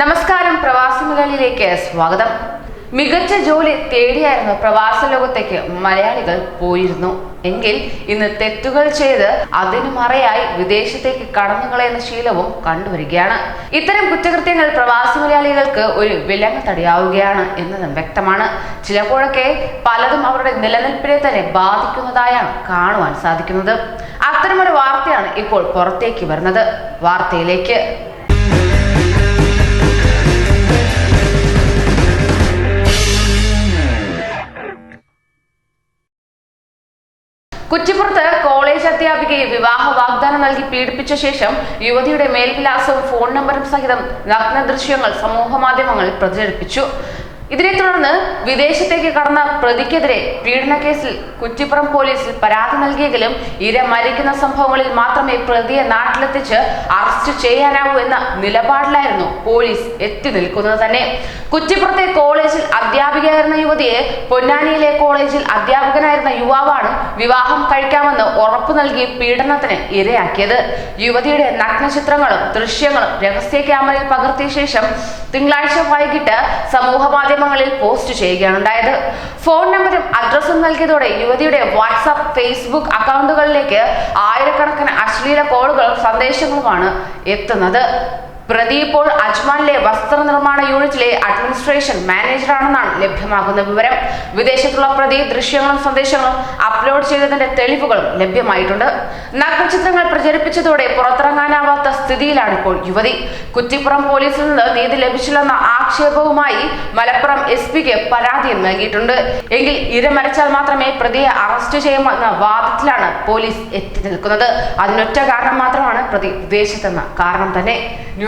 നമസ്കാരം പ്രവാസി മലയാളിയിലേക്ക് സ്വാഗതം. മികച്ച ജോലി തേടിയായിരുന്നു പ്രവാസ ലോകത്തേക്ക് മലയാളികൾ പോയിരുന്നു. എങ്കിൽ ഇന്ന് തെറ്റുകൾ ചെയ്ത് അതിനു മറയായി വിദേശത്തേക്ക് കടന്നുകളയുന്ന ശീലവും കണ്ടുവരികയാണ്. ഇത്തരം കുറ്റകൃത്യങ്ങൾ പ്രവാസി മലയാളികൾക്ക് ഒരു വിലങ്ങ് തടിയാവുകയാണ് എന്നതും വ്യക്തമാണ്. ചിലപ്പോഴൊക്കെ പലതും അവരുടെ നിലനിൽപ്പിനെ തന്നെ ബാധിക്കുന്നതായാണ് കാണുവാൻ സാധിക്കുന്നത്. അത്തരമൊരു വാർത്തയാണ് ഇപ്പോൾ പുറത്തേക്ക് വരുന്നത്. വാർത്തയിലേക്ക്. കുറ്റിപ്പുറത്ത് കോളേജ് അധ്യാപികയെ വിവാഹ വാഗ്ദാനം നൽകി പീഡിപ്പിച്ച ശേഷം യുവതിയുടെ മേൽവിലാസവും ഫോൺ നമ്പറും സഹിതം നഗ്ന ദൃശ്യങ്ങൾ സമൂഹ മാധ്യമങ്ങളിൽ പ്രചരിപ്പിച്ചു. ഇതിനെ തുടർന്ന് വിദേശത്തേക്ക് കടന്ന പ്രതിക്കെതിരെ പീഡനക്കേസിൽ കുറ്റിപ്പുറം പോലീസിൽ പരാതി നൽകിയെങ്കിലും ഇര മരിക്കുന്ന സംഭവങ്ങളിൽ മാത്രമേ പ്രതിയെ നാട്ടിലെത്തിച്ച് അറസ്റ്റ് ചെയ്യാനാവൂ എന്ന നിലപാടിലായിരുന്നു പോലീസ് എത്തി നിൽക്കുന്നത് തന്നെ. കുറ്റിപ്പുറത്തെ കോളേജിൽ അധ്യാപികയായിരുന്ന യുവതിയെ പൊന്നാനിയിലെ കോളേജിൽ അധ്യാപകനായിരുന്ന യുവാവാണ് വിവാഹം കഴിക്കാമെന്ന് ഉറപ്പു നൽകി പീഡനത്തിന് ഇരയാക്കിയത്. യുവതിയുടെ നഗ്നചിത്രങ്ങളും ദൃശ്യങ്ങളും രഹസ്യ ക്യാമറയിൽ പകർത്തിയ ശേഷം തിങ്കളാഴ്ച വൈകിട്ട് സമൂഹ മാധ്യമങ്ങളിൽ പോസ്റ്റ് ചെയ്യുകയാണ് ഉണ്ടായത് ഫോൺ നമ്പറും അഡ്രസ്സും നൽകിയതോടെ യുവതിയുടെ വാട്സാപ്പ് ഫേസ്ബുക്ക് അക്കൗണ്ടുകളിലേക്ക് ആയിരക്കണക്കിന് അശ്ലീല കോളുകളും സന്ദേശങ്ങളുമാണ് എത്തുന്നത്. പ്രതി അജ്മാനിലെ വസ്ത്രനിർമ്മാണ യൂണിറ്റിലെ അഡ്മിനിസ്ട്രേഷൻ മാനേജറാണെന്നാണ് ലഭ്യമാകുന്ന വിവരം. വിദേശത്തുള്ള പ്രതി ദൃശ്യങ്ങളും സന്ദേശങ്ങളും അപ്ലോഡ് ചെയ്തതിന്റെ തെളിവുകളും ലഭ്യമായിട്ടുണ്ട്. നഗ്നചിത്രങ്ങൾ പ്രചരിപ്പിച്ചതോടെ പുറത്തിറങ്ങാനാവാത്ത സ്ഥിതിയിലാണ് ഇപ്പോൾ യുവതി. കുറ്റിപ്പുറം പോലീസിൽ നിന്ന് നീതി ലഭിച്ചില്ലെന്ന ആക്ഷേപവുമായി മലപ്പുറം എസ് പിക്ക് പരാതിയും നൽകിയിട്ടുണ്ട്. എങ്കിൽ ഇര മരിച്ചാൽ മാത്രമേ പ്രതിയെ അറസ്റ്റ് ചെയ്യുമെന്ന വാദത്തിലാണ് പോലീസ് എത്തി നിൽക്കുന്നത്. അതിനൊറ്റ കാരണം മാത്രമാണ് പ്രതി വിദേശത്തെന്ന കാരണം തന്നെ.